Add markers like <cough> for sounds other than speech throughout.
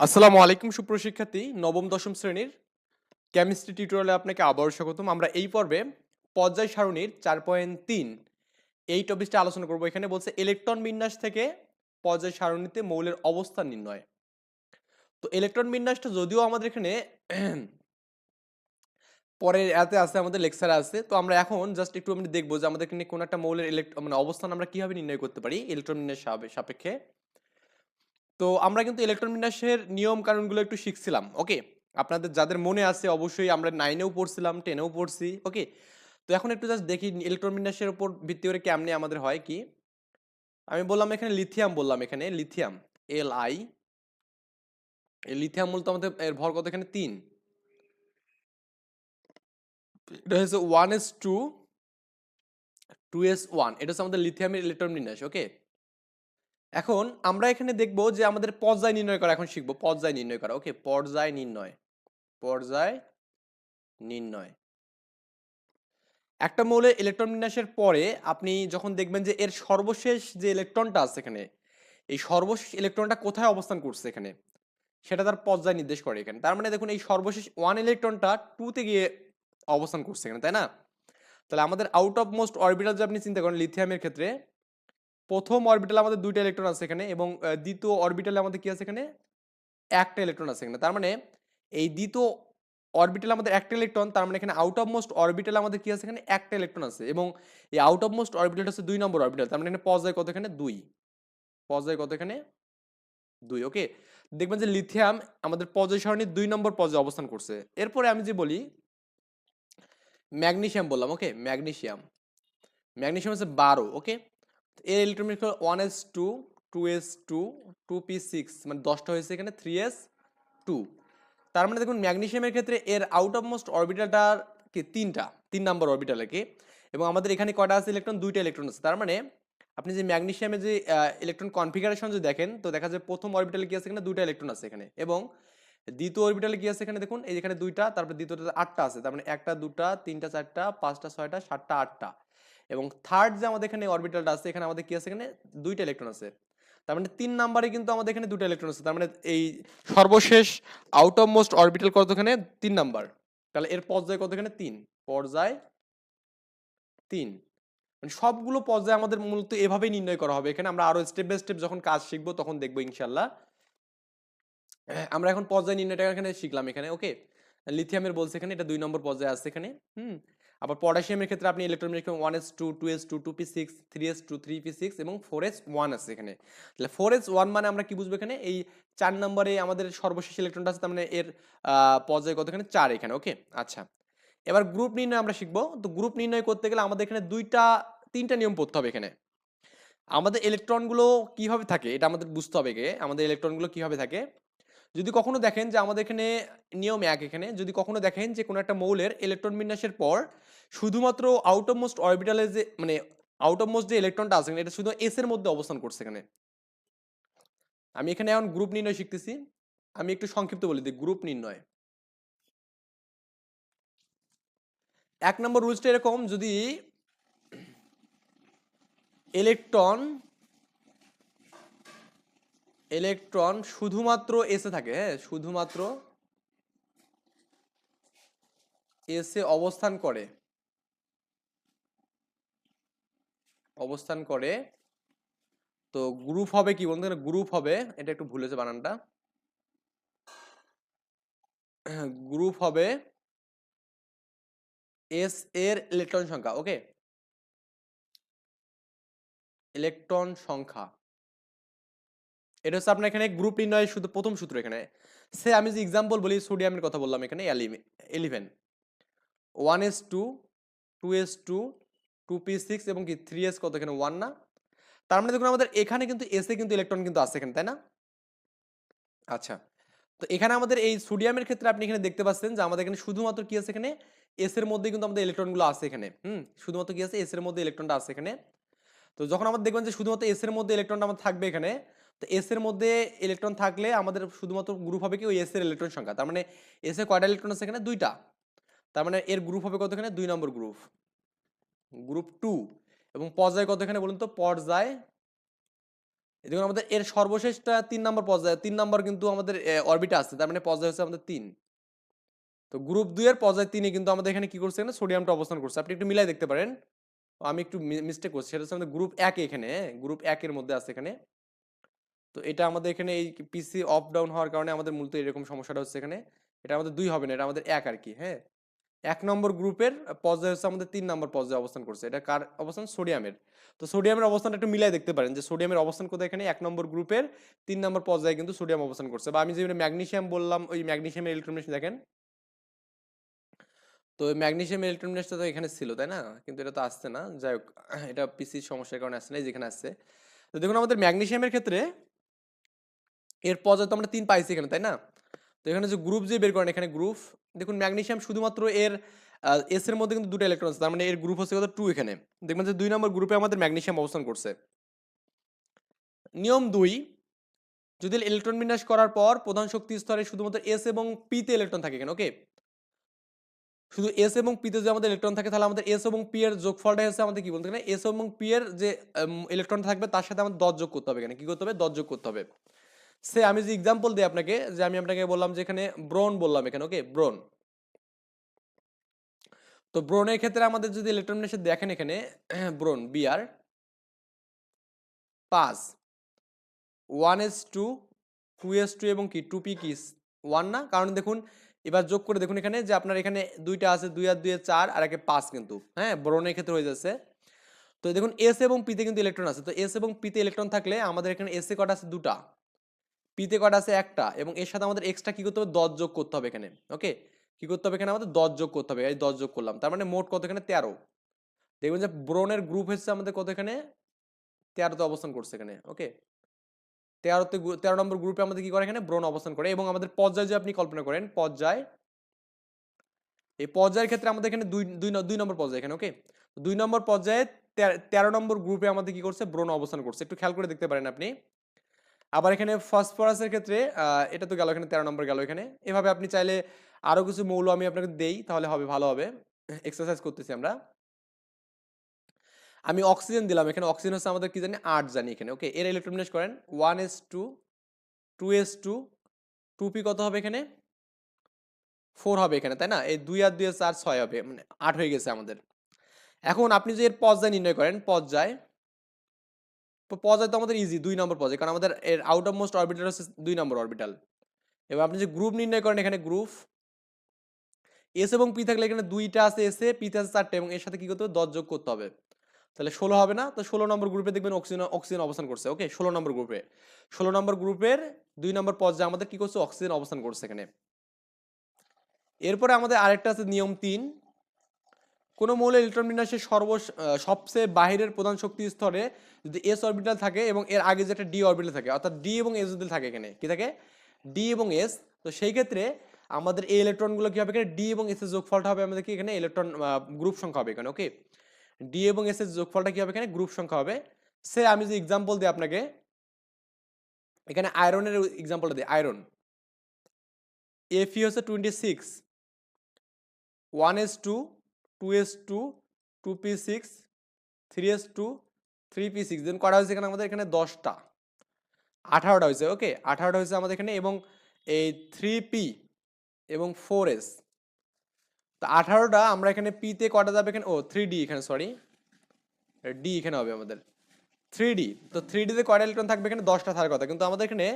আসসালামু আলাইকুম সুপ্রশিক্ষার্থী নবম, দশম শ্রেণির কেমিস্ট্রি টিউটোরিয়ালে আপনাকে আবারও স্বাগতম। আমরা এই পর্বে পর্যায় সারণীর চার পয়েন্ট তিন এই টপিকটা আলোচনা করব। এখানে বলছে ইলেকট্রন বিন্যাস থেকে পর্যায় সারণীতে মৌলের অবস্থান নির্ণয়। তো ইলেকট্রন বিন্যাসটা যদিও আমাদের এখানে পরের এতে আছে, আমাদের লেকচারে আছে, তো আমরা এখন জাস্ট একটু আমরা দেখব যে আমাদের এখানে কোন একটা মৌলের ইলেকট্র মানে অবস্থান আমরা কীভাবে নির্ণয় করতে পারি ইলেকট্রন বিন্যাস সাপেক্ষে। তো আমরা কিন্তু ইলেকট্রন বিন্যাসের নিয়ম কানুনগুলো একটু শিখছিলাম ওকে আপনাদের যাদের মনে আছে অবশ্যই আমরা নাইনেও পড়ছিলাম টেনেও পড়ছি ওকে তো এখন একটু জাস্ট দেখি ইলেকট্রন বিন্যাসের উপর ভিত্তি করে কেমনে আমাদের হয় কি? আমি বললাম এখানে লিথিয়াম বললাম এখানে লিথিয়াম এল আই লিথিয়াম মূলত আমাদের এর ভর কত এখানে? তিন। এটা হচ্ছে one S two two S one এটা হচ্ছে আমাদের লিথিয়ামের ইলেকট্রন বিন্যাস ওকে এখন আমরা এখানে দেখব যে আমাদের পর্যায় নির্ণয় করা, এখন শিখব পর্যায় নির্ণয় করা। ওকে, পর্যায় নির্ণয়। পর্যায় নির্ণয়। একটা মৌলের ইলেকট্রন বিন্যাসের পরে আপনি যখন দেখবেন যে এর সর্বশেষ যে ইলেকট্রনটা আছে এখানে, এই সর্বশেষ ইলেকট্রনটা কোথায় অবস্থান করছে এখানে, সেটা তার পর্যায় নির্দেশ করে এখানে। তার মানে দেখুন এই সর্বশেষ ওয়ান ইলেকট্রনটা টুতে গিয়ে অবস্থান করছে এখানে, তাই না? তাহলে আমাদের আউট অফ মোস্ট অরবিটাল যে আপনি চিন্তা করেন লিথিয়ামের ক্ষেত্রে প্রথম অরবিটালে আমাদের দুইটা ইলেকট্রন আছে এখানে এবং দ্বিতীয় অরবিটালে আমাদের কি আছে এখানে? একটা ইলেকট্রন আছে এখানে। তার মানে এই দ্বিতীয় অরবিটালে আমাদের একটা ইলেকট্রন তার মানে এখানে আউট অফ মোস্ট অরবিটালে আমাদের কি আছে এখানে? একটা ইলেকট্রন আছে এবং এই আউট অফ মোস্ট অরবিটাল হচ্ছে দুই নম্বর অরবিটাল তার মানে এখানে পর্যায় কত এখানে? দুই। পর্যায় কত এখানে? দুই ওকে দেখবেন যে লিথিয়াম আমাদের পর্যায় সারণীর দুই নম্বর পর্যায়ে অবস্থান করছে। এরপরে আমি যে বলি ম্যাগনেশিয়াম বললাম ওকে ম্যাগনেশিয়াম ম্যাগনেশিয়াম হচ্ছে বারো ওকে এর electron one S two two S two two P six মানে দশটা হয়েছে এখানে থ্রি এস টু তার মানে দেখুন, ম্যাগনেশিয়ামের ক্ষেত্রে এর আউট অফ মোস্ট অরবিটালটার কি? তিনটা, তিন নাম্বার অরবিটালে কি? এবং আমাদের এখানে কটা আছে? ইলেকট্রন দুইটা ইলেকট্রন আছে। তার মানে আপনি যে ম্যাগনেসিয়ামের যে ইলেকট্রন কনফিগারেশন যদি দেখেন, তো দেখা যায় প্রথম অরবিটালে কি আছে? এখানে দুইটা ইলেকট্রন আছে এখানে। এবং দ্বিতীয় অরবিটালে কি আছে এখানে দেখুন? এই এখানে দুইটা, তারপর দ্বিতীয়টা আটটা আছে, তার মানে একটা, দুটা, তিনটা, চারটা, পাঁচটা, ছয়টা, সাতটা, আটটা। এবং থার্ড যে আমাদের এখানে অরবিটালটা আছে, এখানে আমাদের কি আছে এখানে? দুইটা ইলেকট্রন আছে। তার মানে তিন নাম্বারে কিন্তু আমাদের এখানে দুটো ইলেকট্রন আছে। তার মানে এই সর্বশেষ আউট অফ মোস্ট অরবিটাল কত এখানে তিন নাম্বার। তাহলে এর পর্যায় কত এখানে তিন। পর্যায় তিন। মানে সবগুলো পর্যায়ে আমাদের মূলত এভাবেই নির্ণয় করা হবে। এখানে আমরা আরও স্টেপ বাই স্টেপ যখন কাজ শিখব, তখন দেখব ইনশাল্লাহ আমরা এখন পর্যায় নির্ণয়টা এখানে শিখলাম এখানে ওকে লিথিয়ামের বলছে এখানে, এটা দুই নম্বর পর্যায়ে আছে এখানে, হুম? আবার পটাশিয়ামের ক্ষেত্রে আপনি electron one S two two S two two P six three S two three P six এবং ফোর এস ওয়ান আছে এখানে। তাহলে ফোর এস ওয়ান মানে আমরা কি বুঝব এখানে? এই চার নম্বরে আমাদের সর্বশেষ ইলেকট্রনটা আছে, তার মানে এর পর্যায় কত এখানে? চার এখানে ওকে আচ্ছা এবার গ্রুপ নির্ণয় আমরা শিখব। তো গ্রুপ নির্ণয় করতে গেলে আমাদের এখানে দুইটা, তিনটা নিয়ম পড়তে হবে এখানে। আমাদের ইলেকট্রনগুলো কীভাবে থাকে, এটা আমাদের বুঝতে হবে আমাদের ইলেকট্রনগুলো কীভাবে থাকে? যদি কখনো দেখেন যে আমাদের এখানে নিয়ম এক এখানে, যদি কখনো দেখেন যে কোনো একটা মৌলের ইলেকট্রন বিন্যাসের পর শুধুমাত্র আউট অফ মোস্ট অরবিটালে যে মানে আউট অফ মোস্ট যে ইলেকট্রনটা আছে এটা শুধু এস এর মধ্যে অবস্থান করছে এখানে। আমি এখানে এখন গ্রুপ নির্ণয় শিখতেছি। আমি একটু সংক্ষিপ্ত বলি দিই গ্রুপ নির্ণয়। এক নম্বর রুলসটা এরকম, যদি ইলেকট্রন ইলেকট্রন শুধুমাত্র এসে থাকে হ্যাঁ? শুধুমাত্র এসে অবস্থান করে। অবস্থান করে, তো গ্রুপ হবে কি বলতে গ্রুপ হবে, এটা একটু ভুলেছে বানানটা। গ্রুপ হবে এস এর ইলেকট্রন সংখ্যা ওকে ইলেকট্রন সংখ্যা। এটা হচ্ছে আপনার এখানে গ্রুপ নির্ণয়ের শুধু প্রথম সূত্র এখানে। সে আমি যে এক্সাম্পল বলি সোডিয়ামের কথা বললাম এখানে eleven one S two two S two two P six এবং কি থ্রি এস কত এখানে? ওয়ান না? তার মানে দেখুন আমাদের এখানে কিন্তু এসে কিন্তু ইলেকট্রন কিন্তু আছে এখানে, তাই না? আচ্ছা তো এখানে আমাদের এই সোডিয়ামের ক্ষেত্রে আপনি এখানে দেখতে পাচ্ছেন যে আমাদের এখানে শুধুমাত্র কি আছে এখানে? এস এর মধ্যে কিন্তু আমাদের ইলেকট্রনগুলো আছে এখানে, হুম? শুধুমাত্র কি আছে? এস এর মধ্যে ইলেকট্রনটা আছে এখানে। তো যখন আমাদের দেখবেন যে শুধুমাত্র এস এর মধ্যে ইলেকট্রনটা আমাদের থাকবে এখানে তো এস এর মধ্যে ইলেকট্রন থাকলে আমাদের শুধুমাত্র গ্রুপ হবে কি ওই এস এর ইলেকট্রন সংখ্যা। তার মানে এস এ কয়টা ইলেকট্রন আছে এখানে? দুইটা। তার মানে এর গ্রুপ হবে কত এখানে? দুই নম্বর গ্রুপ গ্রুপ টু এবং পর্যায় কত এখানে বলুন তো? পর্যায় দেখুন, আমাদের এর সর্বশেষটা তিন নম্বর পর্যায়ে, তিন নম্বর কিন্তু আমাদের অরবিটা আছে। তার মানে পর্যায় হচ্ছে আমাদের তিন। তো গ্রুপ দুই এর পর্যায় তিনে কিন্তু আমাদের এখানে কি করছে? এখানে সোডিয়ামটা অবস্থান করছে। আপনি একটু মিলাই দেখতে পারেন। আমি একটু মিস্টেক করছি। সেটা হচ্ছে আমাদের গ্রুপ এক এখানে গ্রুপ একের মধ্যে আছে এখানে। তো এটা আমাদের এখানে এই পিসি অফ ডাউন হওয়ার কারণে আমাদের মূলত এরকম সমস্যাটা হচ্ছে এখানে। এটা আমাদের দুই হবে না, এটা আমাদের এক আর কি হ্যাঁ? এক নম্বর গ্রুপের পর্যায়ে হচ্ছে আমাদের তিন নম্বর পর্যায়ে অবস্থান করছে। এটা কার অবস্থান? সোডিয়ামের তো সোডিয়ামের অবস্থানটা একটু মিলাই দেখতে পারেন যে সোডিয়ামের অবস্থান কোথায়? এখানে এক নম্বর গ্রুপের তিন নম্বর পর্যায়ে কিন্তু সোডিয়াম অবস্থান করছে। বা আমি যে ম্যাগনেসিয়াম বললাম, ওই ম্যাগনেশিয়ামের ইলেকট্রনিক্স দেখেন। তো ম্যাগনেসিয়াম ইলেকট্রনিক্সটা তো এখানে ছিল, তাই না? কিন্তু এটা তো আসছে না। যাই হোক, এটা পিসির সমস্যার কারণে আসছে না যেখানে আসছে। তো দেখুন, আমাদের ম্যাগনেসিয়ামের ক্ষেত্রে এর পর্যায়ে তো আমরা তিন পাইছি এখানে, তাই না? তো এখানে যে গ্রুপ যে বের করেন, এখানে গ্রুপ দেখুন ম্যাগনেশিয়াম শুধুমাত্র এর এস এর মধ্যে কিন্তু দুটো ইলেকট্রন আছে, তার মানে এর গ্রুপ হচ্ছে কত? টু এখানে। দেখবেন যে দুই নম্বর গ্রুপে আমাদের ম্যাগনেশিয়াম অবস্থান করছে। নিয়ম দুই, যদি ইলেকট্রন বিন্যাস করার পর প্রধান শক্তি স্তরে শুধুমাত্র এস এবং পিতে ইলেকট্রন থাকে এখানে ওকে শুধু এস এবং পিতে যদি আমাদের ইলেকট্রন থাকে, তাহলে আমাদের এস এবং পি এর যোগফলটা হচ্ছে আমাদের কি বলতে এস এবং পি এর যে ইলেকট্রন থাকবে, তার সাথে আমাদের দশ যোগ করতে হবে এখানে। কি করতে হবে? দশ যোগ করতে হবে। সে আমি যে এক্সাম্পল দিই আপনাকে, যে আমি আপনাকে বললাম যে এখানে ব্রোন বললাম এখানে ওকে ব্রোন তো ব্রোনের ক্ষেত্রে আমাদের যদি ইলেকট্রন এসে দেখেন এখানে <clears throat> ব্রোন বিআর পাঁচ one S two two S two এবং কি টু পি কি ওয়ান না? কারণ দেখুন, এবার যোগ করে দেখুন এখানে যে আপনার এখানে দুইটা আছে, দুই আর দুই চার, আর একে পাঁচ কিন্তু হ্যাঁ? ব্রোনের ক্ষেত্রে হয়ে যাচ্ছে। তো দেখুন এস এবং পিতে কিন্তু ইলেকট্রন আছে। তো এস এবং পিতে ইলেকট্রন থাকলে আমাদের এখানে এসে কটা আছে? দুটা। পিতে কটা আছে একটা এবং এর সাথে আমাদের এক্সট্রা কি করতে হবে? দশ যোগ করতে হবে এখানে ওকে কি করতে হবে এখানে? আমাদের দশ যোগ করতে হবে, এই দশ যোগ করলাম। তার মানে মোট কত এখানে? তেরো। দেখবেন যে ব্রোনের গ্রুপ হচ্ছে আমাদের কত এখানে? তেরোতে অবস্থান করছে এখানে ওকে তেরোতে তেরো নম্বর গ্রুপে আমাদের কি করে এখানে? ব্রোন অবস্থান করে এবং আমাদের পর্যায় যে আপনি কল্পনা করেন, পর্যায়, এই পর্যায়ের ক্ষেত্রে আমাদের এখানে দুই দুই দুই নম্বর পর্যায়ে এখানে ওকে দুই নম্বর পর্যায়ে তেরো নম্বর গ্রুপে আমাদের কি করছে? ব্রোন অবস্থান করছে। একটু খেয়াল করে দেখতে পারেন আপনি। আবার এখানে ফসফরাসের ক্ষেত্রে এটা তো গেল এখানে তেরো নম্বর গেল এখানে। এভাবে আপনি চাইলে আরও কিছু মৌল আমি আপনাকে দেই, তাহলে হবে, ভালো হবে। এক্সারসাইজ করতেছি আমরা। আমি অক্সিজেন দিলাম, এখানে অক্সিজেন হচ্ছে আমাদের কি জানি? আট জানি এখানে ওকে এর ইলেকট্রনিক্স করেন one S two two S two two P কত হবে এখানে? ফোর হবে এখানে, তাই না? এই দুই আর দুই চার ছয় হবে মানে আট হয়ে গেছে আমাদের। এখন আপনি যে এর পর্যায় নির্ণয় করেন, পর্যায় পর্যায় তো আমাদের ইজি দুই নম্বর পর্যায় কারণ আমাদের এর আউট অফ মোস্ট অরবিটাল হচ্ছে দুই নম্বর অরবিটাল এবার আপনি যে গ্রুপ নির্ণয় করেন এখানে গ্রুপ এস এবং পি থাকলে এখানে দুইটা আছে এসে পিতে আছে চারটে এবং এর সাথে কী করতে হবে? দশ যোগ করতে হবে। তাহলে ষোলো হবে না? তো ষোলো নম্বর গ্রুপে দেখবেন অক্সিজেন অক্সিজেন অবস্থান করছে। ওকে ষোলো নম্বর গ্রুপে ষোলো নম্বর গ্রুপের দুই নম্বর পর্যায়ে আমাদের কী করছে? অক্সিজেন অবস্থান করছে এখানে। এরপরে আমাদের আরেকটা আছে নিয়ম তিন। কোনো মৌলের ইলেকট্রন বিন্যাসের সর্ব সবচেয়ে বাহিরের প্রধান শক্তি স্তরে যদি এস অরবিটাল থাকে এবং এর আগে যে একটা ডি অরবিটাল থাকে, অর্থাৎ ডি এবং এস যদি থাকে এখানে, কী থাকে? ডি এবং এস তো সেই ক্ষেত্রে আমাদের এই ইলেকট্রনগুলো কী হবে এখানে? ডি এবং এস এর যোগফলটা হবে আমাদের কি এখানে? ইলেকট্রন গ্রুপ সংখ্যা হবে এখানে ওকে ডি এবং এস এর যোগফলটা কী হবে এখানে? গ্রুপ সংখ্যা হবে। সে আমি যে এক্সাম্পল দিই আপনাকে, এখানে আয়রনের এক্সাম্পলটা দিই আয়রন এফি হচ্ছে twenty six one S two two S two two P six three S two three P six দেন করা হয়েছে এখানে? আমাদের এখানে দশটা। আঠারোটা হয়েছে ওকে আঠারোটা হয়েছে আমাদের এখানে এবং এই থ্রি পি এবং ফোর এস তো আঠারোটা আমরা এখানে পিতে কটা যাবে এখানে? ও থ্রি ডি এখানে সরি ডি এখানে হবে আমাদের। থ্রি ডি তো থ্রি ডিতে কয়টা ইলেকট্রন থাকবে এখানে? দশটা থাকার কথা। কিন্তু আমাদের এখানে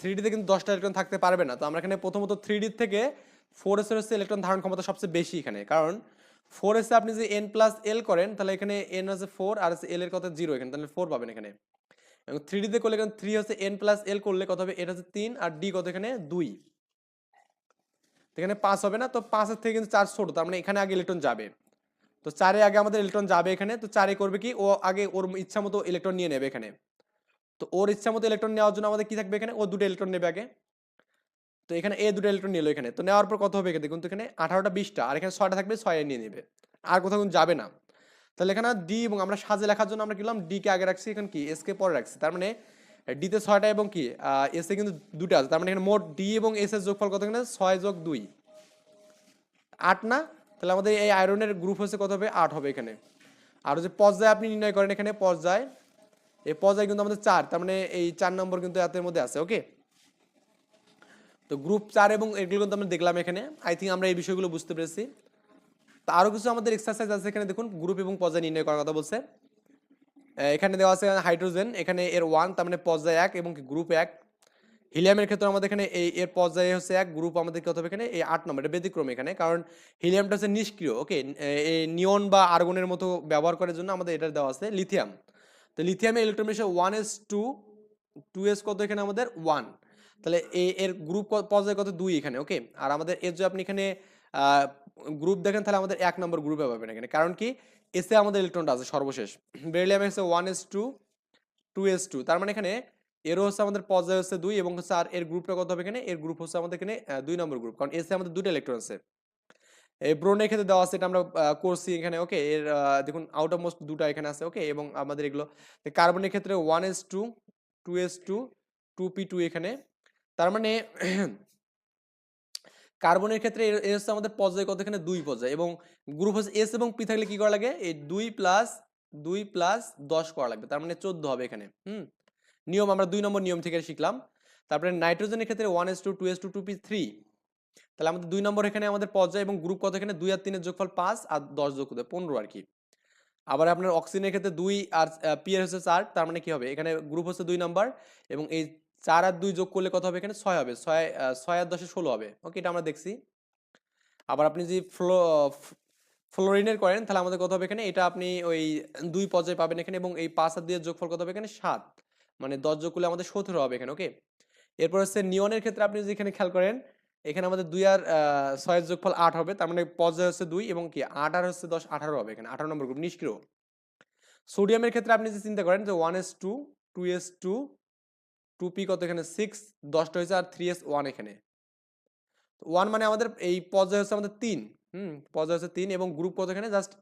থ্রি ডিতে কিন্তু দশটা ইলেকট্রন থাকতে পারবে না। তো আমরা এখানে প্রথমত থ্রি ডির থেকে ফোর এসের হচ্ছে ইলেকট্রন ধারণ ক্ষমতা সবচেয়ে বেশি এখানে। কারণ ফোর এসে আপনি যে এন প্লাস এল করেন, তাহলে এখানে এন আছে ফোর আর এল এর কথা জিরো এখানে, তাহলে ফোর পাবেন এখানে। এবং থ্রি ডিতে করলে এখানে থ্রি হচ্ছে এন প্লাস এল করলে কত হবে? এটা হচ্ছে তিন আর ডি কত এখানে? দুই। এখানে পাঁচ হবে না? তো পাঁচের থেকে কিন্তু চার ছোট, তার মানে এখানে আগে ইলেকট্রন যাবে। তো চারে আগে আমাদের ইলেকট্রন যাবে এখানে, তো চারে করবে কি? ও আগে ওর ইচ্ছা মতো ইলেকট্রন নিয়ে নেবে এখানে। তো ওর ইচ্ছা মতো ইলেকট্রন নেওয়ার জন্য আমাদের কি থাকবে এখানে? ও দুটো ইলেকট্রন নেবে আগে। তো এখানে এ দুটো ইলেকট্রন নিল এখানে। তো নেওয়ার পর কত হবে এখানে দেখুন তো এখানে আঠারোটা বিশটা, আর এখানে ছয়টা থাকবে, ছয় নিয়ে নেবে। আর কোথাও যাবে না। তাহলে এখানে ডি এবং আমরা সাজে লেখার জন্য আমরা কি করলাম? ডি কে আগে রাখছি, এখানে কি? এস কে পরে রাখছি। তার মানে ডিতে ছয়টা এবং কি? এস এ কিন্তু দুটো আছে। তার মানে এখানে মোট ডি এবং এস এর যোগফল কত এখানে? ছয় যোগ দুই। আট না? তাহলে আমাদের এই আয়রনের গ্রুপ হচ্ছে কত হবে? আট হবে এখানে। আর যে পর্যায়ে আপনি নির্ণয় করেন এখানে, পর্যায়। এই পর্যায়ে কিন্তু আমাদের চার। তার মানে এই চার নম্বর কিন্তু এতের মধ্যে আছে ওকে তো গ্রুপ চার এবং এগুলো কিন্তু আমরা দেখলাম এখানে। আই থিঙ্ক আমরা এই বিষয়গুলো বুঝতে পেরেছি। তো আরও কিছু আমাদের এক্সারসাইজ আছে এখানে, দেখুন গ্রুপ এবং পর্যায় নির্ণয় করার কথা বলছে। এখানে দেওয়া আছে হাইড্রোজেন এখানে এর ওয়ান তার মানে পর্যায় এক এবং গ্রুপ এক। হিলিয়ামের ক্ষেত্রে আমাদের এখানে এই এর পর্যায়ে হচ্ছে এক গ্রুপ আমাদের কত হবে এখানে? এই আট নম্বর, এটা ব্যতিক্রম এখানে, কারণ হিলিয়ামটা হচ্ছে নিষ্ক্রিয় ওকে এই নিয়ন বা আর্গনের মতো ব্যবহার করার জন্য আমাদের এটা দেওয়া আছে লিথিয়াম তো লিথিয়ামের electron one S two two S কত এখানে আমাদের? ওয়ান তাহলে এ, এর গ্রুপ পর্যায়ে কত? দুই এখানে ওকে আর আমাদের এর যে আপনি এখানে গ্রুপ দেখেন, তাহলে আমাদের এক নম্বর গ্রুপে পাবেন এখানে। কারণ কি? এসে আমাদের ইলেকট্রনটা আছে, সর্বশেষ। বেরিলিয়াম হচ্ছে one S two two S two তার মানে এখানে এরও হচ্ছে আমাদের পর্যায়ে হচ্ছে দুই এবং হচ্ছে আর এর গ্রুপটা কত হবে এখানে? এর গ্রুপ হচ্ছে আমাদের এখানে দুই নম্বর গ্রুপ কারণ এসে আমাদের দুটো ইলেকট্রন আছে। এই ব্রোনের ক্ষেত্রে দেওয়া আছে, এটা আমরা করছি এখানে ওকে এর দেখুন আউট অফ মোস্ট দুটো এখানে আছে ওকে এবং আমাদের এগুলো কার্বনের ক্ষেত্রে one S two two S two two P two এখানে। তার মানে কার্বনের ক্ষেত্রে এর হচ্ছে আমাদের পর্যায় কত এখানে দুই পর্যায় এবং গ্রুপ হচ্ছে এস এবং পি থাকলে কি করা লাগে? এই দুই প্লাস দুই প্লাস দশ করা লাগবে। তার মানে চোদ্দ হবে এখানে, হুম? নিয়ম, আমরা দুই নম্বর নিয়ম থেকে শিখলাম। তারপরে নাইট্রোজেনের ক্ষেত্রে one S two two S two two P three তাহলে আমাদের দুই নম্বর এখানে আমাদের পর্যায় এবং গ্রুপ কত এখানে দুই আর তিনের যোগফল পাঁচ আর দশ যোগ করতে পনেরো আর কি। আবার আপনার অক্সিজেনের ক্ষেত্রে দুই আর পি এর হচ্ছে চার, তার মানে কি হবে? এখানে গ্রুপ হচ্ছে দুই নম্বর এবং এই চার আর দুই যোগ করলে কত হবে এখানে? ছয় হবে। ছয় ছয় আর দশে ষোলো হবে। ওকে এটা আমরা দেখছি। আবার আপনি যদি ফ্লো ফ্লোরিনের করেন, তাহলে আমাদের কত হবে এখানে? এটা আপনি ওই দুই পর্যায়ে পাবেন এখানে এবং এই পাঁচ আর দুইয়ের যোগফল কত হবে এখানে? সাত। মানে দশ যোগ করলে আমাদের সতেরো হবে এখানে ওকে এরপর হচ্ছে নিয়নের ক্ষেত্রে আপনি যদি এখানে খেয়াল করেন, এখানে আমাদের দুই আর ছয়ের যোগফল আট হবে। তার মানে পর্যায়ে হচ্ছে দুই এবং কি? আট আর হচ্ছে দশ, আঠারো হবে এখানে। আঠারো নম্বর গ্রুপ নিষ্ক্রিয়। সোডিয়ামের ক্ষেত্রে আপনি যদি চিন্তা করেন যে one S two two S two two P কত এখানে? সিক্স দশটা হয়েছে আর থ্রি এস ওয়ান এখানে। ওয়ান মানে আমাদের এই পর্যায়ে হচ্ছে আমাদের তিন। হুম, পর্যায়ে হচ্ছে তিন এবং গ্রুপ কত এখানে? জাস্ট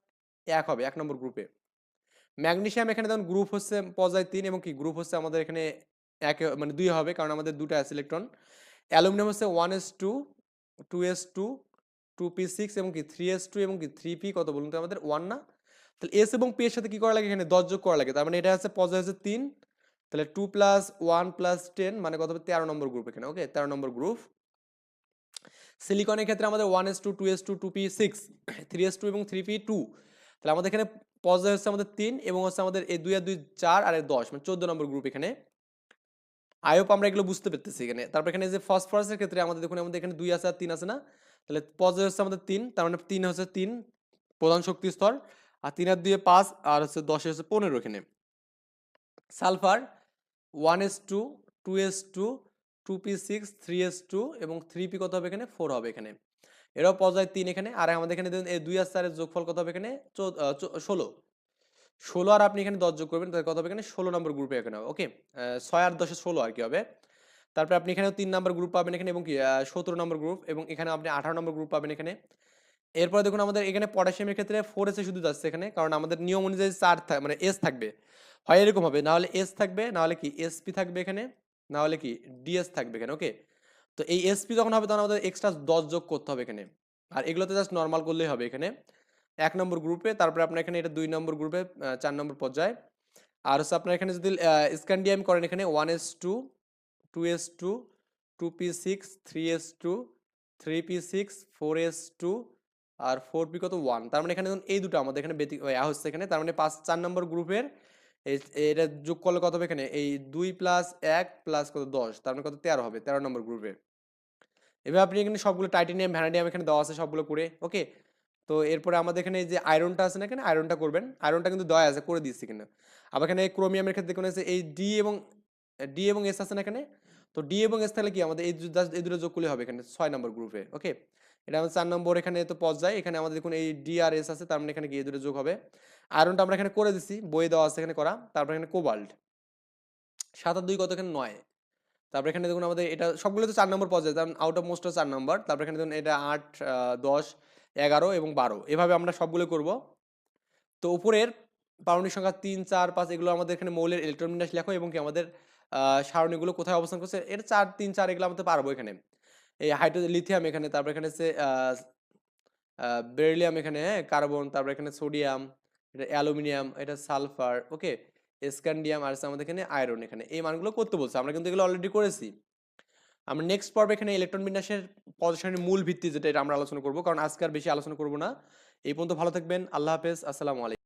এক হবে, এক নম্বর গ্রুপে ম্যাগনেসিয়াম এখানে যেমন গ্রুপ হচ্ছে পর্যায়ে তিন এবং কি? গ্রুপ হচ্ছে আমাদের এখানে এক মানে দুই হবে কারণ আমাদের দুটো আছে ইলেকট্রন অ্যালুমিনিয়াম হচ্ছে one S two two S two two P six এবং কি? থ্রি এস টু এবং কি? থ্রি পি কত বলুন তো আমাদের? ওয়ান না? তাহলে এস এবং পি এর সাথে কি করা লাগে এখানে? দশ যোগ করা লাগে। তার মানে এটা হচ্ছে পর্যায়ে হচ্ছে তিন তাহলে two plus one plus ten মানে কত হবে? তেরো নম্বর গ্রুপ এখানে ওকে তেরো নম্বর গ্রুপ সিলিকনের ক্ষেত্রে আমাদের one s two two s two two p six three s two এবং থ্রি পি টু তাহলে আমাদের এখানে পর্যায়ে হচ্ছে আমাদের তিন এবং হচ্ছে আমাদের এই দুই, আর দুই চার, আর দশ মানে চোদ্দ নম্বর গ্রুপ এখানে। আইওপ আমরা এগুলো বুঝতে পারতেছি এখানে। তারপর এখানে যে ফসফরাসের ক্ষেত্রে আমাদের দেখুন, আমাদের এখানে দুই আছে আর তিন আছে না? তাহলে পর্যায়ে হচ্ছে আমাদের তিন, তার মানে তিন হচ্ছে তিন, প্রধান শক্তি স্তর, আর তিন আর দুয়ে পাঁচ, আর হচ্ছে দশে হচ্ছে পনেরো এখানে। Sulphur one s two two s two two p six three s two এবং থ্রি পি কত হবে এখানে? ফোর হবে এখানে। এরাও পর্যায়ে তিন এখানে। আর আমাদের এখানে এই দুই আর চারের যোগফল কত হবে এখানে? ষোলো। ষোলো আর আপনি এখানে দশ যোগ করবেন, তাহলে কত হবে এখানে? ষোলো নম্বর গ্রুপে এখানে ওকে ছয় আর দশে ষোলো আর কি হবে। তারপরে আপনি এখানে তিন নম্বর গ্রুপ পাবেন এখানে এবং কি? সতেরো নম্বর গ্রুপ এবং এখানে আপনি আঠারো নম্বর গ্রুপ পাবেন এখানে। এরপরে দেখুন আমাদের এখানে পটাশিয়ামের ক্ষেত্রে ফোর এসে শুধু যাচ্ছে এখানে, কারণ আমাদের নিয়ম অনুযায়ী চার মানে এস থাকবে। হয় এরকম হবে, নাহলে এস থাকবে, নাহলে কি এসপি থাকবে এখানে, নাহলে কি ডিএস থাকবে এখানে ওকে তো এই এসপি যখন হবে তখন আমাদের এক্সট্রা দশ যোগ করতে হবে এখানে। আর এগুলোতে জাস্ট নর্মাল করলেই হবে এখানে। এক নম্বর গ্রুপে তারপরে আপনার এখানে এটা দুই নম্বর গ্রুপে চার নম্বর পর্যায়ে। আর হচ্ছে আপনার এখানে যদি স্ক্যান্ডিয়াম করেন এখানে one s two two s two two p six three s two three p six four s two আর ফোর পি কত ওয়ান তার মানে এখানে ধরুন এই দুটো আমাদের এখানে হচ্ছে এখানে। তার মানে পাঁচ, চার নম্বর গ্রুপের এটা যোগ করলে কত হবে এখানে? এই দুই প্লাস এক প্লাস কত? দশ। তার মানে কত? তেরো হবে, তেরো নম্বর গ্রুপে এবার আপনি এখানে সবগুলো টাইটেনিয়াম ভ্যানাডিয়াম এখানে দেওয়া আছে সবগুলো করে ওকে তো এরপরে আমাদের এখানে যে আয়রনটা আছে না এখানে? আয়রনটা করবেন। আয়রনটা কিন্তু দেওয়া আছে, করে দিচ্ছি কিনা আবার এখানে ক্রোমিয়ামের ক্ষেত্রে কোনো আছে? এই ডি এবং ডি এবং এস আছে না এখানে? তো ডি এবং এস তাহলে কি? আমাদের এই এই দুটো যোগ করলে হবে এখানে ছয় নম্বর গ্রুপে ওকে এটা আমাদের চার নম্বর, এখানে তো পজ যায়। এখানে আমাদের দেখুন এই ডি আর এস আছে, তার মানে এখানে কি? এই দুটো যোগ হবে। আয়রনটা আমরা এখানে করে দিচ্ছি বই দেওয়া আছে এখানে করা। তারপর এখানে কোবাল্ট। সাত আর দুই কত? এখানে নয়। তারপর এখানে দেখুন আমাদের এটা সবগুলো তো চার নম্বর পর্যায়ে কারণ আউট অফ মোস্ট চার নম্বর। তারপর এখানে দেখুন এটা আট দশ, এগারো এবং বারো। এভাবে আমরা সবগুলো করব। তো উপরের পারমাণবিক সংখ্যা তিন, চার, পাঁচ, এগুলো আমাদের এখানে মৌলের ইলেকট্রন বিন্যাস লেখো এবং কি? আমাদের সারণীগুলো কোথায় অবস্থান করছে এটা চার, তিন, চার এগুলো আমাদের পারব এখানে। এই হাইড্রোজেন, লিথিয়াম এখানে, তারপর এখানে হচ্ছে বেরিলিয়াম এখানে হ্যাঁ কার্বন, তারপর এখানে সোডিয়াম, এটা অ্যালুমিনিয়াম, এটা সালফার, ওকে, স্ক্যান্ডিয়াম, আর আমাদের এখানে আয়রন এখানে। এই মানগুলো করতে বলছে, আমরা কিন্তু এগুলো অলরেডি করেছি। আমরা নেক্সট পর্বে এখানে ইলেকট্রন বিন্যাসের পজিশনের মূল ভিত্তি যেটা, এটা আমরা আলোচনা করব, কারণ আজকে আর বেশি আলোচনা করব না। এই পর্যন্ত ভালো থাকবেন, আল্লাহ হাফেজ, আসসালামু আলাইকুম।